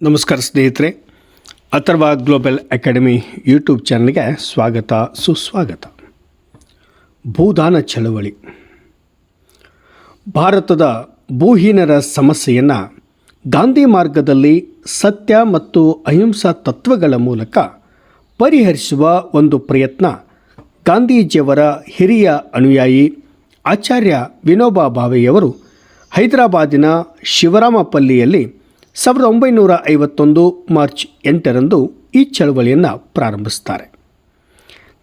ನಮಸ್ಕಾರ ಸ್ನೇಹಿತರೆ, Atharva global academy YouTube ಚಾನಲ್ಗೆ ಸ್ವಾಗತ, ಸುಸ್ವಾಗತ. ಭೂದಾನ ಚಳವಳಿ. ಭಾರತದ ಭೂಹೀನರ ಸಮಸ್ಯೆಯನ್ನು ಗಾಂಧಿ ಮಾರ್ಗದಲ್ಲಿ ಸತ್ಯ ಮತ್ತು ಅಹಿಂಸಾ ತತ್ವಗಳ ಮೂಲಕ ಪರಿಹರಿಸುವ ಒಂದು ಪ್ರಯತ್ನ ಗಾಂಧೀಜಿಯವರ ಹಿರಿಯ ಅನುಯಾಯಿ ಆಚಾರ್ಯ ವಿನೋಬಾ ಭಾವೆಯವರು ಹೈದರಾಬಾದಿನ ಶಿವರಾಮಪಲ್ಲಿಯಲ್ಲಿ ಸಾವಿರದ ಒಂಬೈನೂರ ಐವತ್ತೊಂದು ಮಾರ್ಚ್ ಎಂಟರಂದು ಈ ಚಳವಳಿಯನ್ನು ಪ್ರಾರಂಭಿಸ್ತಾರೆ.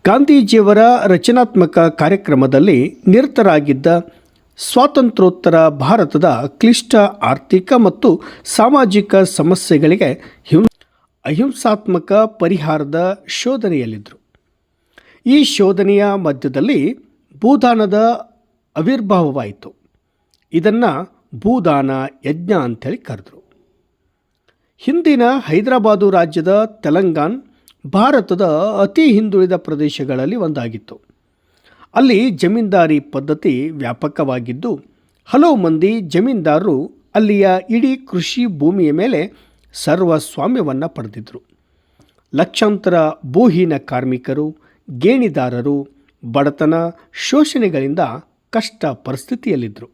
ಗಾಂಧೀಜಿಯವರ ರಚನಾತ್ಮಕ ಕಾರ್ಯಕ್ರಮದಲ್ಲಿ ನಿರತರಾಗಿದ್ದ ಸ್ವಾತಂತ್ರ್ಯೋತ್ತರ ಭಾರತದ ಕ್ಲಿಷ್ಟ ಆರ್ಥಿಕ ಮತ್ತು ಸಾಮಾಜಿಕ ಸಮಸ್ಯೆಗಳಿಗೆ ಹಿಂ, ಅಹಿಂಸಾತ್ಮಕ ಪರಿಹಾರದ ಶೋಧನೆಯಲ್ಲಿದ್ದರು. ಈ ಶೋಧನೆಯ ಮಧ್ಯದಲ್ಲಿ ಭೂದಾನದ ಆವಿರ್ಭಾವವಾಯಿತು ಇದನ್ನು ಭೂದಾನ ಯಜ್ಞ ಅಂಥೇಳಿ ಕರೆದರು. ಹಿಂದಿನ ಹೈದರಾಬಾದು ರಾಜ್ಯದ ತೆಲಂಗಾಣ, ಭಾರತದ ಅತಿ ಹಿಂದುಳಿದ ಪ್ರದೇಶಗಳಲ್ಲಿ ಒಂದಾಗಿತ್ತು. ಅಲ್ಲಿ ಜಮೀನ್ದಾರಿ ಪದ್ಧತಿ ವ್ಯಾಪಕವಾಗಿದ್ದು, ಹಲವು ಮಂದಿ ಜಮೀನ್ದಾರರು ಅಲ್ಲಿಯ ಇಡೀ ಕೃಷಿ ಭೂಮಿಯ ಮೇಲೆ ಸರ್ವಸ್ವಾಮ್ಯವನ್ನು ಪಡೆದಿದ್ದರು ಲಕ್ಷಾಂತರ ಭೂಹೀನ ಕಾರ್ಮಿಕರು, ಗೇಣಿದಾರರು, ಬಡತನ, ಶೋಷಣೆಗಳಿಂದ ಕಷ್ಟ ಪರಿಸ್ಥಿತಿಯಲ್ಲಿದ್ದರು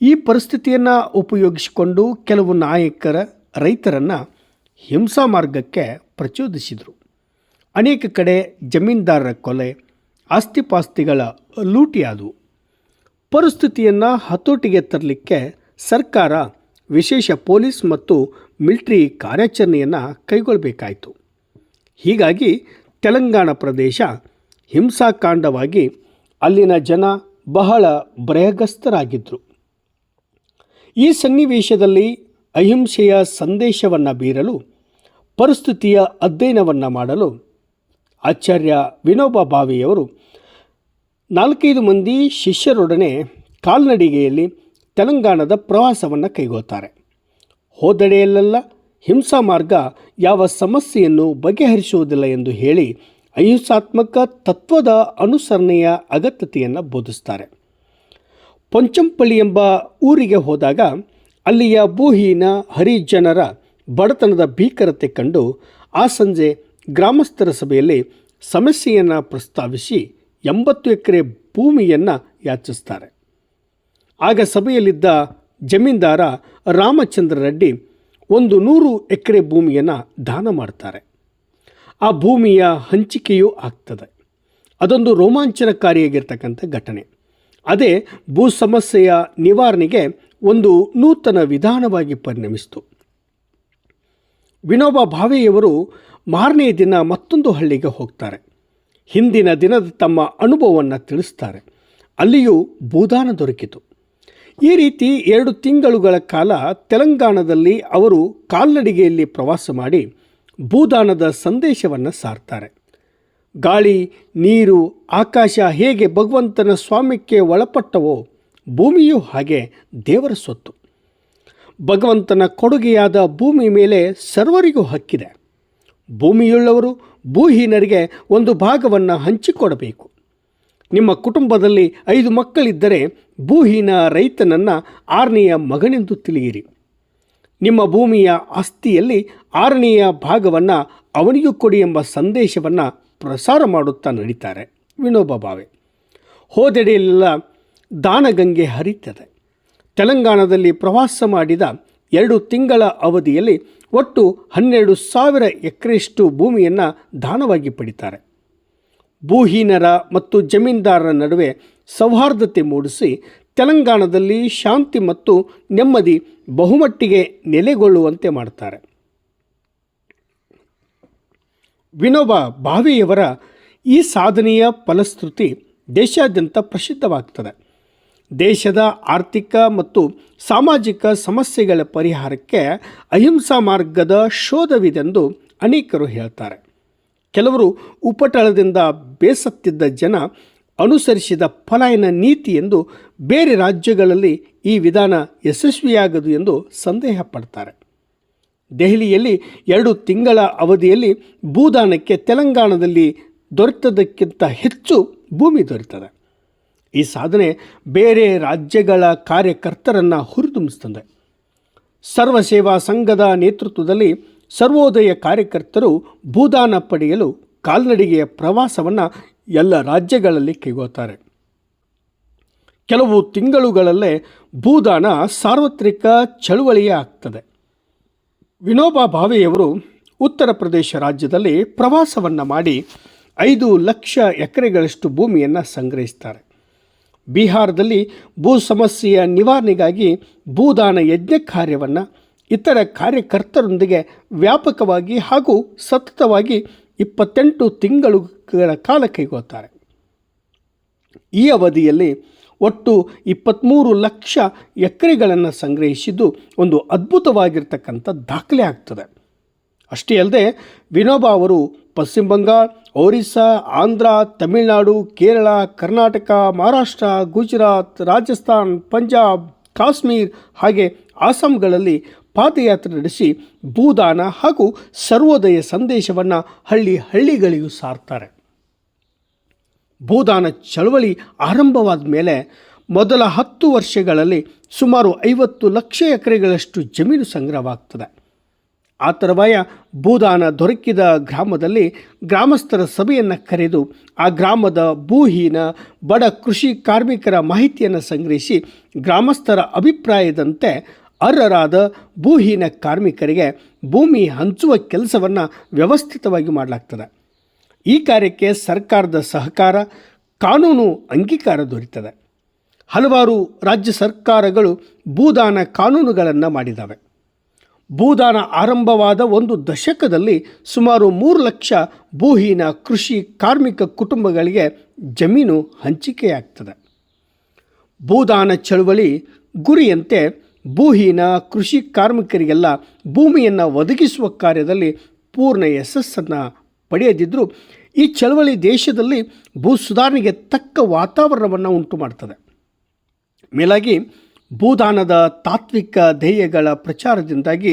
ಈ ಪರಿಸ್ಥಿತಿಯನ್ನು ಉಪಯೋಗಿಸಿಕೊಂಡು ಕೆಲವು ನಾಯಕರ ರೈತರನ್ನು ಹಿಂಸಾ ಮಾರ್ಗಕ್ಕೆ ಪ್ರಚೋದಿಸಿದರು. ಅನೇಕ ಕಡೆ ಜಮೀನ್ದಾರರ ಕೊಲೆ, ಆಸ್ತಿಪಾಸ್ತಿಗಳ ಲೂಟಿಯಾದವು. ಪರಿಸ್ಥಿತಿಯನ್ನು ಹತೋಟಿಗೆ ತರಲಿಕ್ಕೆ ಸರ್ಕಾರ ವಿಶೇಷ ಪೊಲೀಸ್ ಮತ್ತು ಮಿಲಿಟರಿ ಕಾರ್ಯಾಚರಣೆಯನ್ನು ಕೈಗೊಳ್ಳಬೇಕಾಯಿತು ಹೀಗಾಗಿ ತೆಲಂಗಾಣ ಪ್ರದೇಶ ಹಿಂಸಾಕಾಂಡವಾಗಿ ಅಲ್ಲಿನ ಜನ ಬಹಳ ಭಯಗ್ರಸ್ತರಾಗಿದ್ದರು ಈ ಸನ್ನಿವೇಶದಲ್ಲಿ ಅಹಿಂಸೆಯ ಸಂದೇಶವನ್ನು ಬೀರಲು, ಪರಿಸ್ಥಿತಿಯ ಅಧ್ಯಯನವನ್ನು ಮಾಡಲು ಆಚಾರ್ಯ ವಿನೋಬ ಭಾವಿಯವರು ನಾಲ್ಕೈದು ಮಂದಿ ಶಿಷ್ಯರೊಡನೆ ಕಾಲ್ನಡಿಗೆಯಲ್ಲಿ ತೆಲಂಗಾಣದ ಪ್ರವಾಸವನ್ನು ಕೈಗೊಳ್ತಾರೆ. ಹೋದಡೆಯಲ್ಲೆಲ್ಲ ಹಿಂಸಾ ಮಾರ್ಗ ಯಾವ ಸಮಸ್ಯೆಯನ್ನು ಬಗೆಹರಿಸುವುದಿಲ್ಲ ಎಂದು ಹೇಳಿ ಅಹಿಂಸಾತ್ಮಕ ತತ್ವದ ಅನುಸರಣೆಯ ಅಗತ್ಯತೆಯನ್ನು ಬೋಧಿಸ್ತಾರೆ. ಪೊಂಚಂಪಳ್ಳಿ ಎಂಬ ಊರಿಗೆ ಹೋದಾಗ ಅಲ್ಲಿಯ ಭೂಹೀನ ಹರಿಜನರ ಬಡತನದ ಭೀಕರತೆ ಕಂಡು ಆ ಸಂಜೆ ಗ್ರಾಮಸ್ಥರ ಸಭೆಯಲ್ಲಿ ಸಮಸ್ಯೆಯನ್ನು ಪ್ರಸ್ತಾವಿಸಿ ಎಂಬತ್ತು ಎಕರೆ ಭೂಮಿಯನ್ನು ಯಾಚಿಸ್ತಾರೆ. ಆಗ ಸಭೆಯಲ್ಲಿದ್ದ ಜಮೀನ್ದಾರ ರಾಮಚಂದ್ರ ರೆಡ್ಡಿ ಒಂದು ನೂರು ಎಕರೆ ಭೂಮಿಯನ್ನು ದಾನ ಮಾಡ್ತಾರೆ. ಆ ಭೂಮಿಯ ಹಂಚಿಕೆಯೂ ಆಗ್ತದೆ. ಅದೊಂದು ರೋಮಾಂಚನಕಾರಿಯಾಗಿರ್ತಕ್ಕಂಥ ಘಟನೆ. ಅದೇ ಭೂ ಸಮಸ್ಯೆಯ ನಿವಾರಣೆಗೆ ಒಂದು ನೂತನ ವಿಧಾನವಾಗಿ ಪರಿಣಮಿಸಿತು. ವಿನೋಬಾ ಭಾವೆಯವರು ಮಾರನೇ ದಿನ ಮತ್ತೊಂದು ಹಳ್ಳಿಗೆ ಹೋಗ್ತಾರೆ. ಹಿಂದಿನ ದಿನದ ತಮ್ಮ ಅನುಭವವನ್ನು ತಿಳಿಸ್ತಾರೆ. ಅಲ್ಲಿಯೂ ಭೂದಾನ ದೊರಕಿತು. ಈ ರೀತಿ ಎರಡು ತಿಂಗಳುಗಳ ಕಾಲ ತೆಲಂಗಾಣದಲ್ಲಿ ಅವರು ಕಾಲ್ನಡಿಗೆಯಲ್ಲಿ ಪ್ರವಾಸ ಮಾಡಿ ಭೂದಾನದ ಸಂದೇಶವನ್ನು ಸಾರ್ತಾರೆ. ಗಾಳಿ, ನೀರು, ಆಕಾಶ ಹೇಗೆ ಭಗವಂತನ ಸ್ವಾಮ್ಯಕ್ಕೆ ಒಳಪಟ್ಟವೋ ಭೂಮಿಯೂ ಹಾಗೆ ದೇವರ ಸೊತ್ತು ಭಗವಂತನ ಕೊಡುಗೆಯಾದ ಭೂಮಿ ಮೇಲೆ ಸರ್ವರಿಗೂ ಹಕ್ಕಿದೆ. ಭೂಮಿಯುಳ್ಳವರು ಭೂಹೀನರಿಗೆ ಒಂದು ಭಾಗವನ್ನು ಹಂಚಿಕೊಡಬೇಕು. ನಿಮ್ಮ ಕುಟುಂಬದಲ್ಲಿ ಐದು ಮಕ್ಕಳಿದ್ದರೆ ಭೂಹೀನ ರೈತನನ್ನು ಆರನೆಯ ಮಗನೆಂದು ತಿಳಿಯಿರಿ. ನಿಮ್ಮ ಭೂಮಿಯ ಆಸ್ತಿಯಲ್ಲಿ ಆರನೆಯ ಭಾಗವನ್ನು ಅವನಿಗೂ ಕೊಡಿ ಎಂಬ ಸಂದೇಶವನ್ನು ಪ್ರಸಾರ ಮಾಡುತ್ತಾ ನಡೀತಾರೆ. ವಿನೋಬ ಭಾವೆ. ಹೋದೆಡೆಯೆಲ್ಲ ದಾನಗಂಗೆ ಹರಿತದೆ. ತೆಲಂಗಾಣದಲ್ಲಿ ಪ್ರವಾಸ ಮಾಡಿದ ಎರಡು ತಿಂಗಳ ಅವಧಿಯಲ್ಲಿ ಒಟ್ಟು ಹನ್ನೆರಡು ಸಾವಿರ ಎಕರೆಯಷ್ಟು ಭೂಮಿಯನ್ನು ದಾನವಾಗಿ ಪಡಿತಾರೆ. ಭೂಹೀನರ ಮತ್ತು ಜಮೀನ್ದಾರರ ನಡುವೆ ಸೌಹಾರ್ದತೆ ಮೂಡಿಸಿ ತೆಲಂಗಾಣದಲ್ಲಿ ಶಾಂತಿ ಮತ್ತು ನೆಮ್ಮದಿ ಬಹುಮಟ್ಟಿಗೆ ನೆಲೆಗೊಳ್ಳುವಂತೆ ಮಾಡ್ತಾರೆ. ವಿನೋಬ ಭಾವೆಯವರ ಈ ಸಾಧನೆಯ ಫಲಶ್ರುತಿ ದೇಶಾದ್ಯಂತ ಪ್ರಸಿದ್ಧವಾಗ್ತದೆ. ದೇಶದ ಆರ್ಥಿಕ ಮತ್ತು ಸಾಮಾಜಿಕ ಸಮಸ್ಯೆಗಳ ಪರಿಹಾರಕ್ಕೆ ಅಹಿಂಸಾ ಮಾರ್ಗದ ಶೋಧವಿದೆಂದು ಅನೇಕರು ಹೇಳ್ತಾರೆ. ಕೆಲವರು ಉಪಟಳದಿಂದ ಬೇಸತ್ತಿದ್ದ ಜನ ಅನುಸರಿಸಿದ ಪಲಾಯನ ನೀತಿ ಎಂದು ಬೇರೆ ರಾಜ್ಯಗಳಲ್ಲಿ ಈ ವಿಧಾನ ಯಶಸ್ವಿಯಾಗದು ಎಂದು ಸಂದೇಹ ಪಡ್ತಾರೆ ದೆಹಲಿಯಲ್ಲಿ ಎರಡು ತಿಂಗಳ ಅವಧಿಯಲ್ಲಿ ಭೂದಾನಕ್ಕೆ ತೆಲಂಗಾಣದಲ್ಲಿ ದೊರೆತದಕ್ಕಿಂತ ಹೆಚ್ಚು ಭೂಮಿ ದೊರೆತದೆ. ಈ ಸಾಧನೆ ಬೇರೆ ರಾಜ್ಯಗಳ ಕಾರ್ಯಕರ್ತರನ್ನು ಹುರಿದುಂಬಿಸ್ತದೆ. ಸರ್ವಸೇವಾ ಸಂಘದ ನೇತೃತ್ವದಲ್ಲಿ ಸರ್ವೋದಯ ಕಾರ್ಯಕರ್ತರು ಭೂದಾನ ಪಡೆಯಲು ಕಾಲ್ನಡಿಗೆಯ ಪ್ರವಾಸವನ್ನು ಎಲ್ಲ ರಾಜ್ಯಗಳಲ್ಲಿ ಕೈಗೊಳ್ತಾರೆ. ಕೆಲವು ತಿಂಗಳುಗಳಲ್ಲೇ ಭೂದಾನ ಸಾರ್ವತ್ರಿಕ ಚಳುವಳಿಯೇ ಆಗ್ತದೆ. ವಿನೋಬಾ ಭಾವೆಯವರು ಉತ್ತರ ಪ್ರದೇಶ ರಾಜ್ಯದಲ್ಲಿ ಪ್ರವಾಸವನ್ನು ಮಾಡಿ ಐದು ಲಕ್ಷ ಎಕರೆಗಳಷ್ಟು ಭೂಮಿಯನ್ನು ಸಂಗ್ರಹಿಸ್ತಾರೆ. ಬಿಹಾರದಲ್ಲಿ ಭೂ ಸಮಸ್ಯೆಯ ನಿವಾರಣೆಗಾಗಿ ಭೂದಾನ ಯಜ್ಞ ಕಾರ್ಯವನ್ನು ಇತರ ಕಾರ್ಯಕರ್ತರೊಂದಿಗೆ ವ್ಯಾಪಕವಾಗಿ ಹಾಗೂ ಸತತವಾಗಿ ಇಪ್ಪತ್ತೆಂಟು ತಿಂಗಳುಗಳ ಕಾಲ ಕೈಗೊಳ್ತಾರೆ ಈ ಅವಧಿಯಲ್ಲಿ ಒಟ್ಟು ಇಪ್ಪತ್ತ್ಮೂರು ಲಕ್ಷ ಎಕರೆಗಳನ್ನು ಸಂಗ್ರಹಿಸಿದ್ದು ಒಂದು ಅದ್ಭುತವಾಗಿರ್ತಕ್ಕಂಥ ದಾಖಲೆ ಆಗ್ತದೆ. ಅಷ್ಟೇ ಅಲ್ಲದೆ ವಿನೋಬಾ ಅವರು ಪಶ್ಚಿಮ ಬಂಗಾಳ, ಒರಿಸ್ಸಾ, ಆಂಧ್ರ, ತಮಿಳುನಾಡು, ಕೇರಳ, ಕರ್ನಾಟಕ, ಮಹಾರಾಷ್ಟ್ರ, ಗುಜರಾತ್, ರಾಜಸ್ಥಾನ್, ಪಂಜಾಬ್, ಕಾಶ್ಮೀರ್ ಹಾಗೆ ಅಸ್ಸಾಂಗಳಲ್ಲಿ ಪಾದಯಾತ್ರೆ ನಡೆಸಿ ಭೂದಾನ ಹಾಗೂ ಸರ್ವೋದಯ ಸಂದೇಶವನ್ನು ಹಳ್ಳಿ ಹಳ್ಳಿಗಳಿಗೂ ಸಾರ್ತಾರೆ. ಭೂದಾನ ಚಳವಳಿ ಆರಂಭವಾದ ಮೇಲೆ ಮೊದಲ ಹತ್ತು ವರ್ಷಗಳಲ್ಲಿ ಸುಮಾರು ಐವತ್ತು ಲಕ್ಷ ಎಕರೆಗಳಷ್ಟು ಜಮೀನು ಸಂಗ್ರಹವಾಗ್ತದೆ. ಆ ತರುವಾಯ ಭೂದಾನ ದೊರಕಿದ ಗ್ರಾಮದಲ್ಲಿ ಗ್ರಾಮಸ್ಥರ ಸಭೆಯನ್ನು ಕರೆದು ಆ ಗ್ರಾಮದ ಭೂಹೀನ ಬಡ ಕೃಷಿ ಕಾರ್ಮಿಕರ ಮಾಹಿತಿಯನ್ನು ಸಂಗ್ರಹಿಸಿ ಗ್ರಾಮಸ್ಥರ ಅಭಿಪ್ರಾಯದಂತೆ ಅರ್ಹರಾದ ಭೂಹೀನ ಕಾರ್ಮಿಕರಿಗೆ ಭೂಮಿ ಹಂಚುವ ಕೆಲಸವನ್ನು ವ್ಯವಸ್ಥಿತವಾಗಿ ಮಾಡಲಾಗ್ತದೆ. ಈ ಕಾರ್ಯಕ್ಕೆ ಸರ್ಕಾರದ ಸಹಕಾರ, ಕಾನೂನು ಅಂಗೀಕಾರ ದೊರೆತದೆ. ಹಲವಾರು ರಾಜ್ಯ ಸರ್ಕಾರಗಳು ಭೂದಾನ ಕಾನೂನುಗಳನ್ನು ಮಾಡಿದ್ದಾವೆ ಭೂದಾನ ಆರಂಭವಾದ ಒಂದು ದಶಕದಲ್ಲಿ ಸುಮಾರು ಮೂರು ಲಕ್ಷ ಭೂಹೀನ ಕೃಷಿ ಕಾರ್ಮಿಕ ಕುಟುಂಬಗಳಿಗೆ ಜಮೀನು ಹಂಚಿಕೆಯಾಗ್ತದೆ. ಭೂದಾನ ಚಳುವಳಿ ಗುರಿಯಂತೆ ಭೂಹೀನ ಕೃಷಿ ಕಾರ್ಮಿಕರಿಗೆಲ್ಲ ಭೂಮಿಯನ್ನು ಒದಗಿಸುವ ಕಾರ್ಯದಲ್ಲಿ ಪೂರ್ಣ ಯಶಸ್ಸನ್ನು ಪಡೆಯದಿದ್ದರೂ ಈ ಚಳವಳಿ ದೇಶದಲ್ಲಿ ಭೂ ಸುಧಾರಣೆಗೆ ತಕ್ಕ ವಾತಾವರಣವನ್ನು ಉಂಟು ಮಾಡ್ತದೆ ಮೇಲಾಗಿ ಭೂದಾನದ ತಾತ್ವಿಕ ಧ್ಯೇಯಗಳ ಪ್ರಚಾರದಿಂದಾಗಿ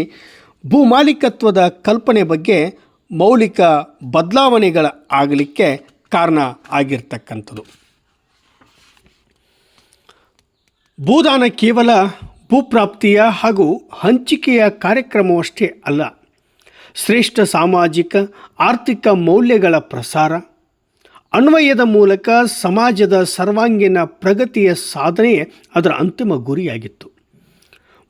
ಭೂಮಾಲೀಕತ್ವದ ಕಲ್ಪನೆ ಬಗ್ಗೆ ಮೌಲಿಕ ಬದಲಾವಣೆಗಳ ಆಗಲಿಕ್ಕೆ ಕಾರಣ ಆಗಿರ್ತಕ್ಕಂಥದ್ದು. ಭೂದಾನ ಕೇವಲ ಭೂಪ್ರಾಪ್ತಿಯ ಹಾಗೂ ಹಂಚಿಕೆಯ ಕಾರ್ಯಕ್ರಮವಷ್ಟೇ ಅಲ್ಲ, ಶ್ರೇಷ್ಠ ಸಾಮಾಜಿಕ, ಆರ್ಥಿಕ ಮೌಲ್ಯಗಳ ಪ್ರಸಾರ ಅನ್ವಯದ ಮೂಲಕ ಸಮಾಜದ ಸರ್ವಾಂಗೀಣ ಪ್ರಗತಿಯ ಸಾಧನೆಯೇ ಅದರ ಅಂತಿಮ ಗುರಿಯಾಗಿತ್ತು.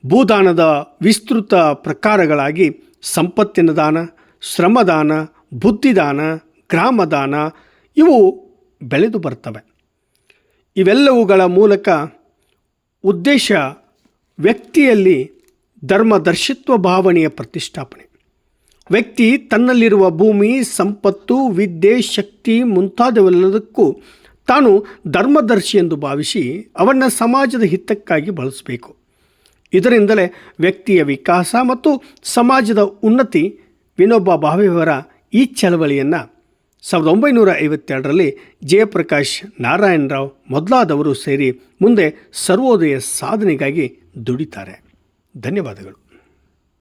ಭೂದಾನದ ವಿಸ್ತೃತ ಪ್ರಕಾರಗಳಾಗಿ ಸಂಪತ್ತಿನ ದಾನ, ಶ್ರಮದಾನ, ಬುದ್ಧಿದಾನ, ಗ್ರಾಮದಾನ ಇವು ಬೆಳೆದು ಬರ್ತವೆ. ಇವೆಲ್ಲವುಗಳ ಮೂಲಕ ಉದ್ದೇಶ ವ್ಯಕ್ತಿಯಲ್ಲಿ ಧರ್ಮದರ್ಶಿತ್ವ ಭಾವನೆಯ ಪ್ರತಿಷ್ಠಾಪನೆ. ವ್ಯಕ್ತಿ ತನ್ನಲ್ಲಿರುವ ಭೂಮಿ, ಸಂಪತ್ತು, ವಿದ್ಯೆ, ಶಕ್ತಿ ಮುಂತಾದವೆಲ್ಲದಕ್ಕೂ ತಾನು ಧರ್ಮದರ್ಶಿ ಎಂದು ಭಾವಿಸಿ ಅವನ್ನು ಸಮಾಜದ ಹಿತಕ್ಕಾಗಿ ಬಳಸಬೇಕು. ಇದರಿಂದಲೇ ವ್ಯಕ್ತಿಯ ವಿಕಾಸ ಮತ್ತು ಸಮಾಜದ ಉನ್ನತಿ ವಿನೋಬ ಭಾವೆಯವರ ಈ ಚಳವಳಿಯನ್ನು ಸಾವಿರದ ಒಂಬೈನೂರ ಐವತ್ತೆರಡರಲ್ಲಿ ಜಯಪ್ರಕಾಶ್ ನಾರಾಯಣರಾವ್ ಮೊದಲಾದವರು ಸೇರಿ ಮುಂದೆ ಸರ್ವೋದಯ ಸಾಧನೆಗಾಗಿ ದುಡಿತಾರೆ. ಧನ್ಯವಾದಗಳು.